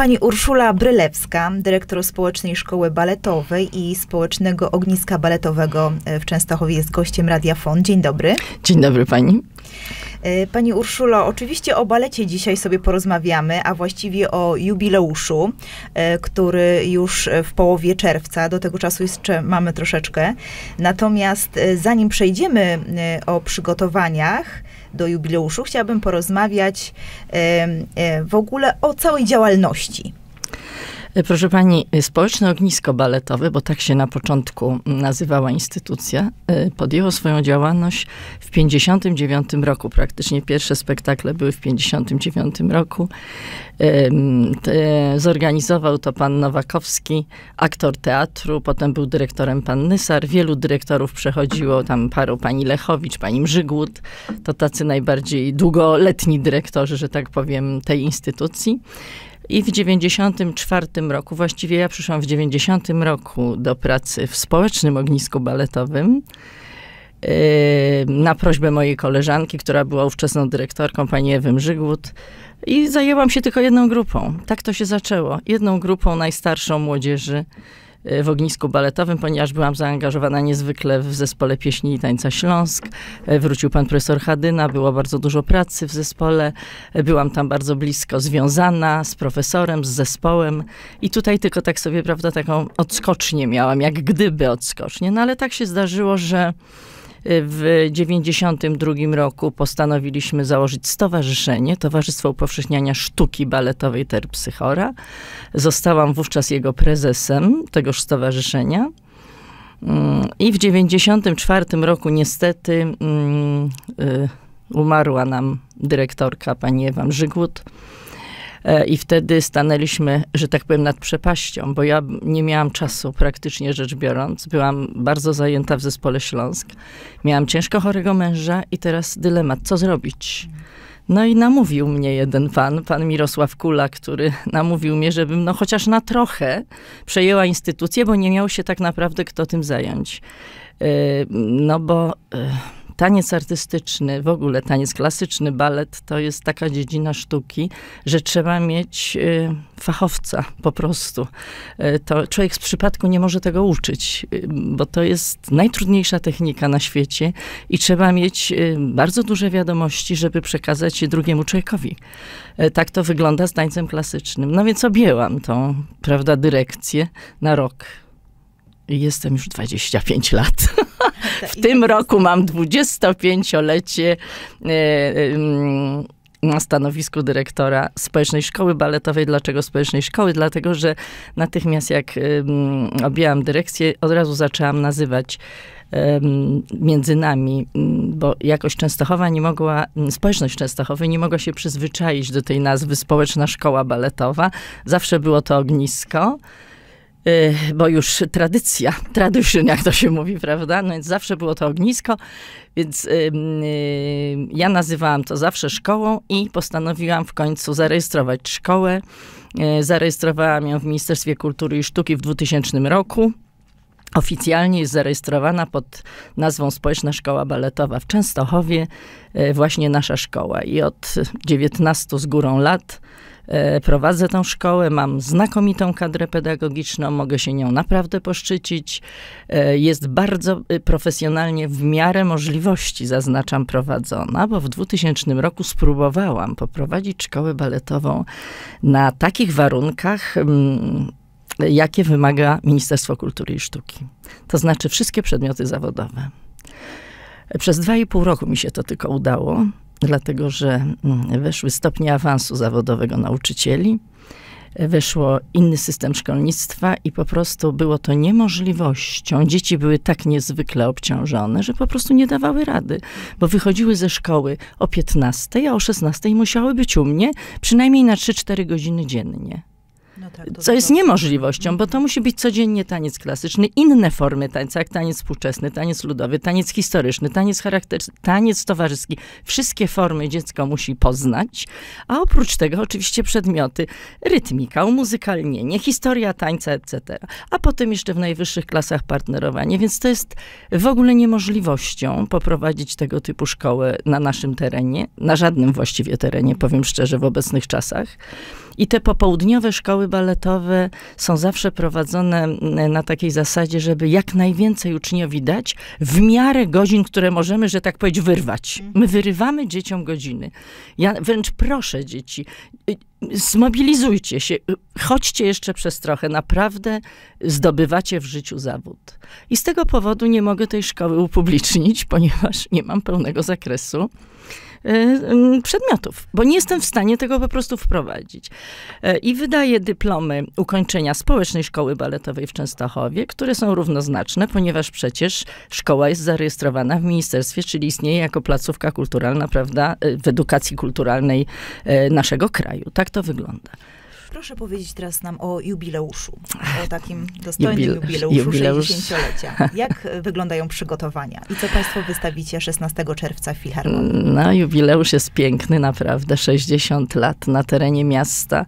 Pani Urszula Brylewska, dyrektor Społecznej Szkoły Baletowej i Społecznego Ogniska Baletowego w Częstochowie jest gościem Radia Fon. Dzień dobry. Dzień dobry pani. E, pani Urszulo, oczywiście o balecie dzisiaj sobie porozmawiamy, a właściwie o jubileuszu, e, który już w połowie czerwca, do tego czasu jeszcze mamy troszeczkę. Natomiast e, zanim przejdziemy o przygotowaniach do jubileuszu, chciałabym porozmawiać w ogóle o całej działalności. E, proszę pani, e, Społeczne Ognisko Baletowe, bo tak się na początku nazywała instytucja, e, podjęło swoją działalność w 59 roku. Praktycznie pierwsze spektakle były w 59 roku. Zorganizował to pan Nowakowski, aktor teatru, potem był dyrektorem pan Nysar. Wielu dyrektorów przechodziło, tam paru pani Lechowicz, pani Mrzygłód. To tacy najbardziej długoletni dyrektorzy, że tak powiem, tej instytucji. I w 94 roku, właściwie ja przyszłam w 90 roku do pracy w społecznym ognisku baletowym yy, na prośbę mojej koleżanki, która była ówczesną dyrektorką, pani Ewy Mrzygłód. I zajęłam się tylko jedną grupą. Tak to się zaczęło. Jedną grupą najstarszą młodzieży w ognisku baletowym, ponieważ byłam zaangażowana niezwykle w zespole pieśni i tańca Śląsk. E, wrócił pan profesor Hadyna, było bardzo dużo pracy w zespole. E, byłam tam bardzo blisko związana z profesorem, z zespołem i tutaj tylko tak sobie, prawda, taką odskocznię miałam, jak gdyby odskocznię. No ale tak się zdarzyło, że w 1992 roku postanowiliśmy założyć stowarzyszenie, Towarzystwo Upowszechniania Sztuki Baletowej Terpsychora. Zostałam wówczas jego prezesem tegoż stowarzyszenia. Mm, I w 1994 roku niestety um, y, umarła nam dyrektorka pani Ewa Mrzygłód. E, I wtedy stanęliśmy, że tak powiem, nad przepaścią, bo ja nie miałam czasu, praktycznie rzecz biorąc. Byłam bardzo zajęta w zespole Śląsk. Miałam ciężko chorego męża i teraz dylemat, co zrobić? No i namówił mnie jeden pan, pan Mirosław Kula, który namówił mnie, żebym no chociaż na trochę przejęła instytucję, bo nie miał się tak naprawdę kto tym zająć. E, no bo e, taniec artystyczny, w ogóle taniec klasyczny, balet, to jest taka dziedzina sztuki, że trzeba mieć y, fachowca po prostu. Y, to człowiek z przypadku nie może tego uczyć, y, bo to jest najtrudniejsza technika na świecie i trzeba mieć bardzo duże wiadomości, żeby przekazać je drugiemu człowiekowi. Tak to wygląda z tańcem klasycznym. No więc objęłam tą, prawda, dyrekcję na rok. Jestem już 25 lat. W tym roku mam 25-lecie e, na stanowisku dyrektora Społecznej Szkoły Baletowej. Dlaczego Społecznej Szkoły? Dlatego, że natychmiast jak objęłam dyrekcję, od razu zaczęłam nazywać między nami, bo jakoś Częstochowa nie mogła, społeczność Częstochowej nie mogła się przyzwyczaić do tej nazwy Społeczna Szkoła Baletowa. Zawsze było to ognisko. Y, bo już tradycja, tradition, jak to się mówi, prawda? No więc zawsze było to ognisko, więc y, y, ja nazywałam to zawsze szkołą i postanowiłam w końcu zarejestrować szkołę. Zarejestrowałam ją w Ministerstwie Kultury i Sztuki w 2000 roku. Oficjalnie jest zarejestrowana pod nazwą Społeczna Szkoła Baletowa w Częstochowie, właśnie nasza szkoła. I od 19 z górą lat prowadzę tą szkołę, mam znakomitą kadrę pedagogiczną, mogę się nią naprawdę poszczycić. E, jest bardzo y, profesjonalnie w miarę możliwości, zaznaczam, prowadzona, bo w 2000 roku spróbowałam poprowadzić szkołę baletową na takich warunkach, mm, jakie wymaga Ministerstwo Kultury i Sztuki. To znaczy wszystkie przedmioty zawodowe. Przez dwa i pół roku mi się to tylko udało dlatego że mm, weszły stopnie awansu zawodowego nauczycieli, weszło inny system szkolnictwa i po prostu było to niemożliwością. Dzieci były tak niezwykle obciążone, że po prostu nie dawały rady, bo wychodziły ze szkoły o 15, a o 16 musiały być u mnie przynajmniej na 3-4 godziny dziennie. No tak, co jest niemożliwością, bo to musi być codziennie taniec klasyczny, inne formy tańca, jak taniec współczesny, taniec ludowy, taniec historyczny, taniec charakterystyczny, taniec towarzyski. Wszystkie formy dziecko musi poznać, a oprócz tego oczywiście przedmioty, rytmika, umuzykalnienie, historia tańca, etc. A potem jeszcze w najwyższych klasach partnerowanie, więc to jest w ogóle niemożliwością poprowadzić tego typu szkołę na naszym terenie, na żadnym właściwie terenie, powiem szczerze, w obecnych czasach. I te popołudniowe szkoły baletowe są zawsze prowadzone mm, na takiej zasadzie, żeby jak najwięcej uczniowi dać w miarę godzin, które możemy, że tak powiedzieć, wyrwać. My wyrywamy dzieciom godziny. Ja wręcz proszę dzieci, y, zmobilizujcie się, y, chodźcie jeszcze przez trochę. Naprawdę zdobywacie w życiu zawód. I z tego powodu nie mogę tej szkoły upublicznić, ponieważ nie mam pełnego zakresu przedmiotów, bo nie jestem w stanie tego po prostu wprowadzić. E, I wydaję dyplomy ukończenia Społecznej Szkoły Baletowej w Częstochowie, które są równoznaczne, ponieważ przecież szkoła jest zarejestrowana w ministerstwie, czyli istnieje jako placówka kulturalna, prawda, e, w edukacji kulturalnej e, naszego kraju. Tak to wygląda. Proszę powiedzieć teraz nam o jubileuszu, o takim dostojnym Jubil- jubileuszu jubileusz. 60-lecia. Jak wyglądają przygotowania i co Państwo wystawicie 16 czerwca w Filharmonii? No, jubileusz jest piękny, naprawdę. 60 lat na terenie miasta.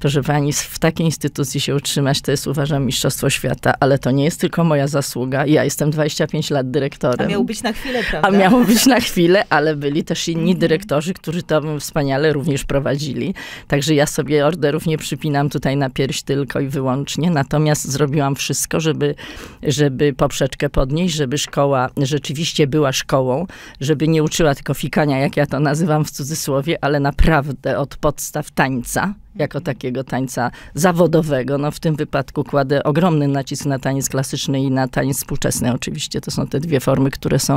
Proszę pani, w takiej instytucji się utrzymać, to jest uważam mistrzostwo świata, ale to nie jest tylko moja zasługa. Ja jestem 25 lat A dyrektorem. miał być na chwilę, prawda? A miało być na chwilę, ale byli też inni Mhm. dyrektorzy, którzy to wspaniale również prowadzili. Także ja sobie orderów nie przypinam tutaj na pierś tylko i wyłącznie. Natomiast zrobiłam wszystko, żeby, żeby poprzeczkę podnieść, żeby szkoła rzeczywiście była szkołą, żeby nie uczyła tylko fikania, jak ja to nazywam w cudzysłowie, ale naprawdę od podstaw tańca jako takiego tańca zawodowego. No w tym wypadku kładę ogromny nacisk na taniec klasyczny i na taniec współczesny. Oczywiście to są te dwie formy, które są.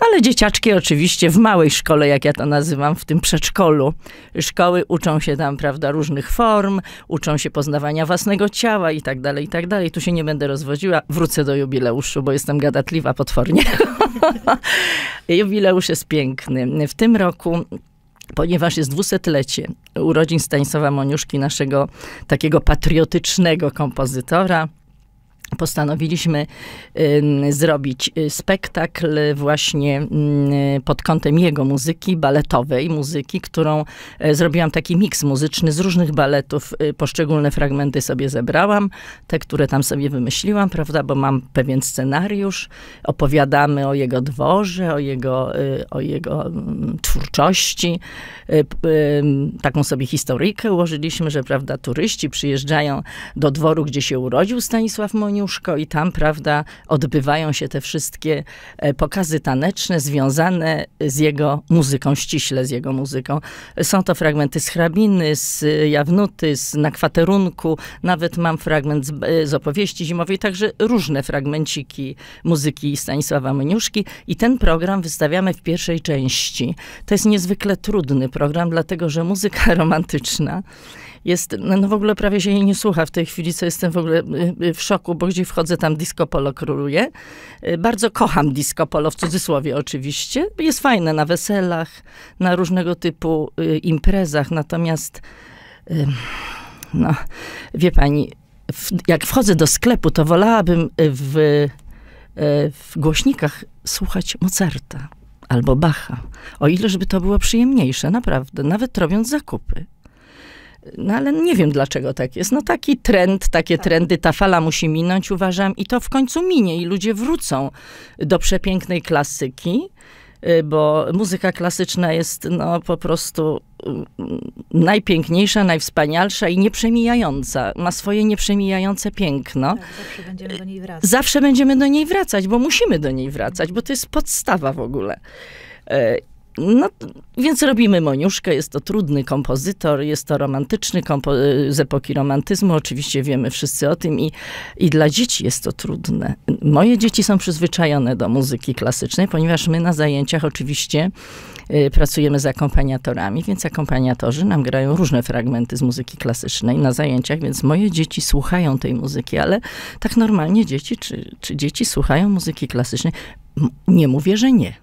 No ale dzieciaczki oczywiście w małej szkole, jak ja to nazywam, w tym przedszkolu. Szkoły uczą się tam, prawda, różnych form, uczą się poznawania własnego ciała i tak dalej, i tak dalej. Tu się nie będę rozwodziła. Wrócę do jubileuszu, bo jestem gadatliwa potwornie. Jubileusz jest piękny. W tym roku ponieważ jest dwusetlecie urodzin Stanisława Moniuszki, naszego takiego patriotycznego kompozytora, postanowiliśmy zrobić y, spektakl właśnie ym, pod kątem jego muzyki, baletowej muzyki, którą y, zrobiłam taki miks muzyczny z różnych baletów. Y, poszczególne fragmenty sobie zebrałam, te, które tam sobie wymyśliłam, prawda, bo mam pewien scenariusz. Opowiadamy o jego dworze, o jego, y, o jego mm, twórczości. Taką sobie historyjkę ułożyliśmy, że prawda, turyści przyjeżdżają do dworu, gdzie się urodził Stanisław I tam, prawda, odbywają się te wszystkie e, pokazy taneczne związane z jego muzyką, ściśle z jego muzyką. Są to fragmenty z hrabiny, z Jawnuty, z Na kwaterunku, nawet mam fragment z, e, z opowieści zimowej, także różne fragmenciki muzyki Stanisława Moniuszki i ten program wystawiamy w pierwszej części. To jest niezwykle trudny program, dlatego że muzyka romantyczna jest, no, no w ogóle prawie się jej nie słucha w tej chwili, co jestem w ogóle y, y, w szoku, bo gdzie wchodzę, tam disco polo króluje. Y, Bardzo kocham disco polo, w cudzysłowie oczywiście. Jest fajne na weselach, na różnego typu imprezach, natomiast no, wie pani, jak wchodzę do sklepu, to wolałabym w, w głośnikach słuchać Mozarta albo Bacha. O ile, żeby to było przyjemniejsze, naprawdę, nawet robiąc zakupy. No ale nie wiem, dlaczego tak jest. No taki trend, takie Tak. trendy, ta fala musi minąć, uważam, i to w końcu minie i ludzie wrócą do przepięknej klasyki, y, bo muzyka klasyczna jest no po prostu y, najpiękniejsza, najwspanialsza i nieprzemijająca. Ma swoje nieprzemijające piękno. Tak, zawsze będziemy do niej wracać. Zawsze będziemy do niej wracać, bo musimy do niej wracać, bo to jest podstawa w ogóle. No, więc robimy Moniuszkę, jest to trudny kompozytor, jest to romantyczny kompo- z epoki romantyzmu, oczywiście wiemy wszyscy o tym i, i dla dzieci jest to trudne. Moje dzieci są przyzwyczajone do muzyki klasycznej, ponieważ my na zajęciach oczywiście y, pracujemy z akompaniatorami, więc akompaniatorzy nam grają różne fragmenty z muzyki klasycznej na zajęciach, więc moje dzieci słuchają tej muzyki, ale tak normalnie dzieci, czy, czy dzieci słuchają muzyki klasycznej? Nie mówię, że nie.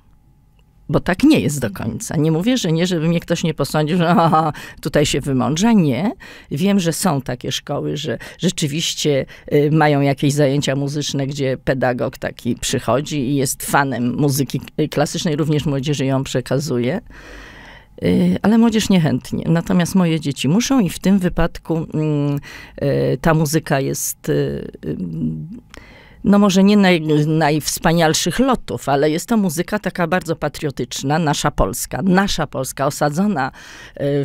Bo tak nie jest do końca. Nie mówię, że nie, żeby mnie ktoś nie posądził, że aha, tutaj się wymądrza. Nie. Wiem, że są takie szkoły, że rzeczywiście y, mają jakieś zajęcia muzyczne, gdzie pedagog taki przychodzi i jest fanem muzyki klasycznej, również młodzieży ją przekazuje. Y, ale młodzież niechętnie. Natomiast moje dzieci muszą i w tym wypadku mm, y, ta muzyka jest no może nie naj, najwspanialszych lotów, ale jest to muzyka taka bardzo patriotyczna, nasza Polska, nasza Polska, osadzona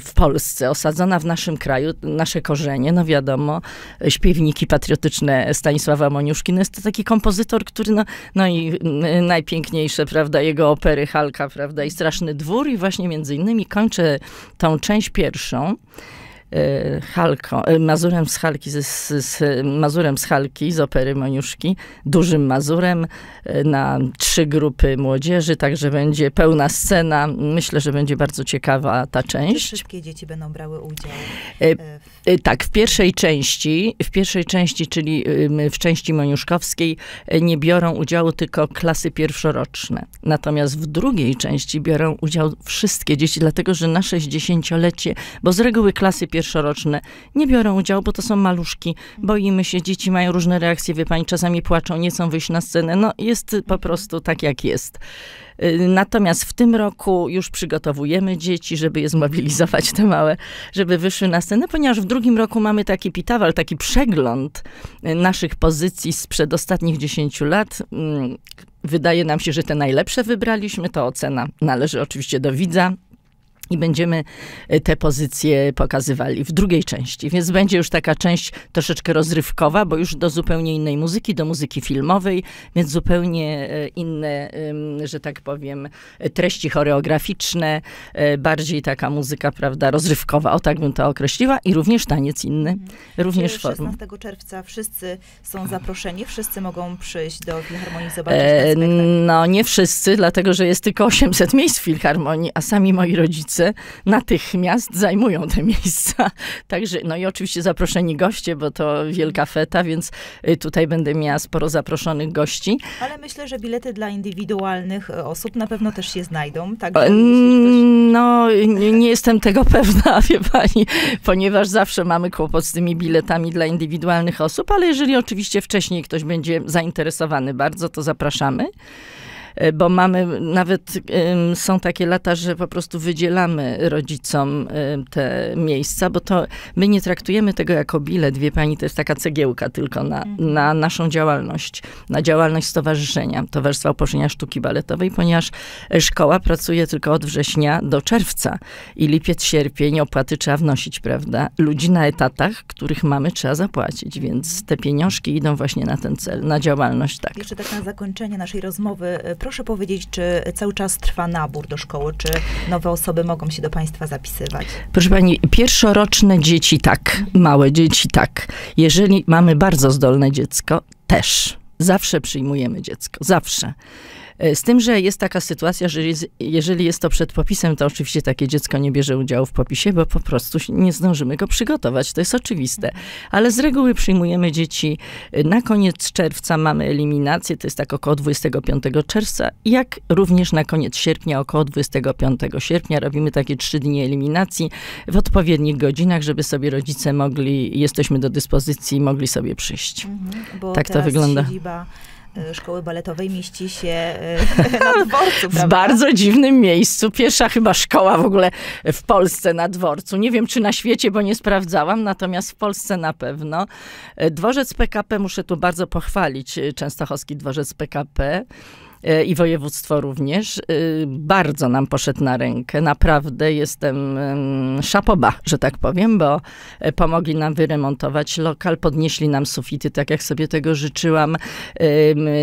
w Polsce, osadzona w naszym kraju, nasze korzenie, no wiadomo, śpiewniki patriotyczne Stanisława Moniuszki, no jest to taki kompozytor, który, no, no i najpiękniejsze, prawda, jego opery Halka, prawda, i Straszny Dwór i właśnie między innymi kończę tą część pierwszą, E, Halko, e, Mazurem z Halki, z, z, Mazurem z Halki, z opery Moniuszki, dużym Mazurem e, na trzy grupy młodzieży, także będzie pełna scena. Myślę, że będzie bardzo ciekawa ta część. Czy wszystkie dzieci będą brały udział? W... Tak, w pierwszej części, w pierwszej części, czyli w części moniuszkowskiej nie biorą udziału tylko klasy pierwszoroczne. Natomiast w drugiej części biorą udział wszystkie dzieci, dlatego że na 60-lecie, bo z reguły klasy pierwszoroczne nie biorą udziału, bo to są maluszki. Boimy się, dzieci mają różne reakcje, wie pani, czasami płaczą, nie chcą wyjść na scenę. No jest po prostu tak, jak jest. Y, natomiast w tym roku już przygotowujemy dzieci, żeby je zmobilizować te małe, żeby wyszły na scenę, ponieważ w drugim roku mamy taki pitawal, taki przegląd y, naszych pozycji sprzed ostatnich 10 lat. Mm, wydaje nam się, że te najlepsze wybraliśmy. To ocena należy oczywiście do widza, i będziemy e, te pozycje pokazywali w drugiej części. Więc będzie już taka część troszeczkę rozrywkowa, bo już do zupełnie innej muzyki, do muzyki filmowej, więc zupełnie e, inne, że tak powiem, treści choreograficzne, e, bardziej taka muzyka, prawda, rozrywkowa, o tak bym to określiła, i również taniec inny, mhm. również Czy 16 czerwca. Wszyscy są zaproszeni, wszyscy mogą przyjść do Filharmonii zobaczyć e, No, nie wszyscy, dlatego, że jest tylko 800 miejsc w Filharmonii, a sami moi rodzice rodzice natychmiast zajmują te miejsca. Także, no i oczywiście zaproszeni goście, bo to wielka feta, więc y, tutaj będę miała sporo zaproszonych gości. Ale myślę, że bilety dla indywidualnych y, osób na pewno też się znajdą. Tak, No, nie, nie jestem tego pewna, wie pani, ponieważ zawsze mamy kłopot z tymi biletami dla indywidualnych osób, ale jeżeli oczywiście wcześniej ktoś będzie zainteresowany bardzo, to zapraszamy. E, bo mamy nawet, są takie lata, że po prostu wydzielamy rodzicom te miejsca, bo to my nie traktujemy tego jako bilet, wie pani, to jest taka cegiełka tylko na, mhm. na naszą działalność, na działalność stowarzyszenia, Towarzystwa Uposzenia Sztuki Baletowej, ponieważ e, szkoła pracuje tylko od września do czerwca i lipiec, sierpień opłaty trzeba wnosić, prawda? Ludzi na etatach, których mamy, trzeba zapłacić, więc te pieniążki idą właśnie na ten cel, na działalność, tak. Jeszcze tak na zakończenie naszej rozmowy, e, Proszę powiedzieć, czy cały czas trwa nabór do szkoły, czy nowe osoby mogą się do Państwa zapisywać? Proszę Pani, pierwszoroczne dzieci tak, małe dzieci tak. Jeżeli mamy bardzo zdolne dziecko, też. Zawsze przyjmujemy dziecko, zawsze. E, z tym, że jest taka sytuacja, że jeżeli jest to przed popisem, to oczywiście takie dziecko nie bierze udziału w popisie, bo po prostu nie zdążymy go przygotować. To jest oczywiste. Ale z reguły przyjmujemy dzieci e, na koniec czerwca mamy eliminację, to jest tak około 25 czerwca, jak również na koniec sierpnia, około 25 sierpnia robimy takie trzy dni eliminacji w odpowiednich godzinach, żeby sobie rodzice mogli, jesteśmy do dyspozycji, mogli sobie przyjść. Mhm, tak to wygląda. Siedziba szkoły baletowej mieści się e, na dworcu. W bardzo dziwnym miejscu. Pierwsza chyba szkoła w ogóle w Polsce na dworcu. Nie wiem, czy na świecie, bo nie sprawdzałam, natomiast w Polsce na pewno. E, dworzec PKP muszę tu bardzo pochwalić. Częstochowski dworzec PKP E, i województwo również, e, bardzo nam poszedł na rękę. Naprawdę jestem szapoba, że tak powiem, bo e, pomogli nam wyremontować lokal, podnieśli nam sufity, tak jak sobie tego życzyłam,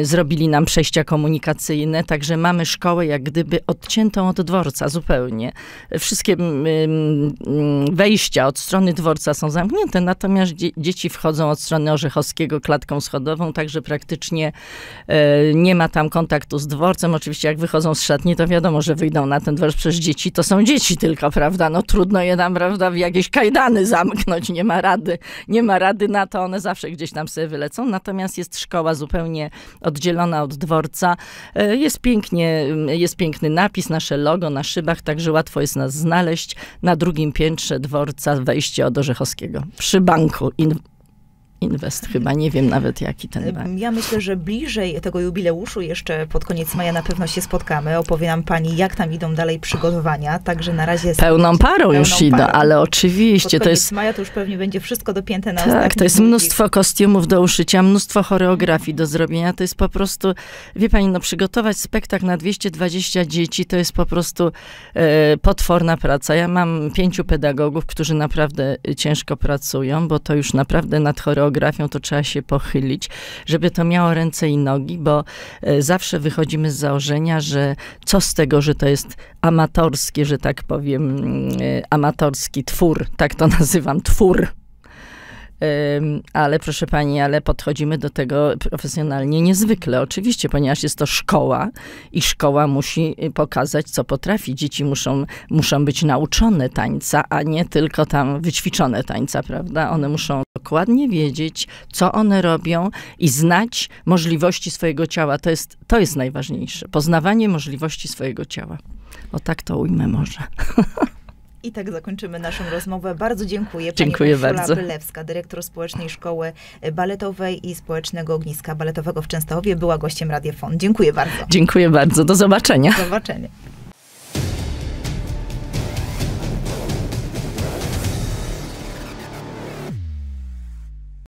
zrobili nam przejścia komunikacyjne, także mamy szkołę jak gdyby odciętą od dworca zupełnie. Wszystkie wejścia od strony dworca są zamknięte, natomiast dzieci wchodzą od strony Orzechowskiego klatką schodową, także praktycznie nie ma tam kontaktu kontaktu z dworcem. Oczywiście jak wychodzą z szatni, to wiadomo, że wyjdą na ten dworc przez dzieci. To są dzieci tylko, prawda? No trudno je tam, prawda, w jakieś kajdany zamknąć. Nie ma rady. Nie ma rady na to. One zawsze gdzieś tam sobie wylecą. Natomiast jest szkoła zupełnie oddzielona od dworca. E, jest pięknie, jest piękny napis, nasze logo na szybach, także łatwo jest nas znaleźć. Na drugim piętrze dworca wejście od Orzechowskiego. Przy banku in, Inwest chyba, nie wiem nawet jaki ten bank. Ja myślę, że bliżej tego jubileuszu jeszcze pod koniec maja na pewno się spotkamy. Opowie nam pani, jak tam idą dalej przygotowania, także na razie... Pełną parą pełną już idą, ale oczywiście pod to jest... maja to już pewnie będzie wszystko dopięte na Tak, to jest mnóstwo kostiumów do uszycia, mnóstwo choreografii do zrobienia. To jest po prostu, wie pani, no przygotować spektakl na 220 dzieci to jest po prostu e, potworna praca. Ja mam pięciu pedagogów, którzy naprawdę ciężko pracują, bo to już naprawdę nad choreografią choreografią, to trzeba się pochylić, żeby to miało ręce i nogi, bo e, zawsze wychodzimy z założenia, że co z tego, że to jest amatorskie, że tak powiem, e, amatorski twór, tak to nazywam, twór ale proszę pani, ale podchodzimy do tego profesjonalnie niezwykle, oczywiście, ponieważ jest to szkoła i szkoła musi y, pokazać, co potrafi. Dzieci muszą, muszą być nauczone tańca, a nie tylko tam wyćwiczone tańca, prawda? One muszą dokładnie wiedzieć, co one robią i znać możliwości swojego ciała. To jest, to jest najważniejsze. Poznawanie możliwości swojego ciała. O tak to ujmę może. I tak zakończymy naszą rozmowę. Bardzo dziękuję. Dziękuję Pani bardzo. Bylewska, dyrektor Społecznej Szkoły Baletowej i Społecznego Ogniska Baletowego w Częstochowie, była gościem Radiofon. Dziękuję bardzo. Dziękuję bardzo. Do zobaczenia. Do zobaczenia.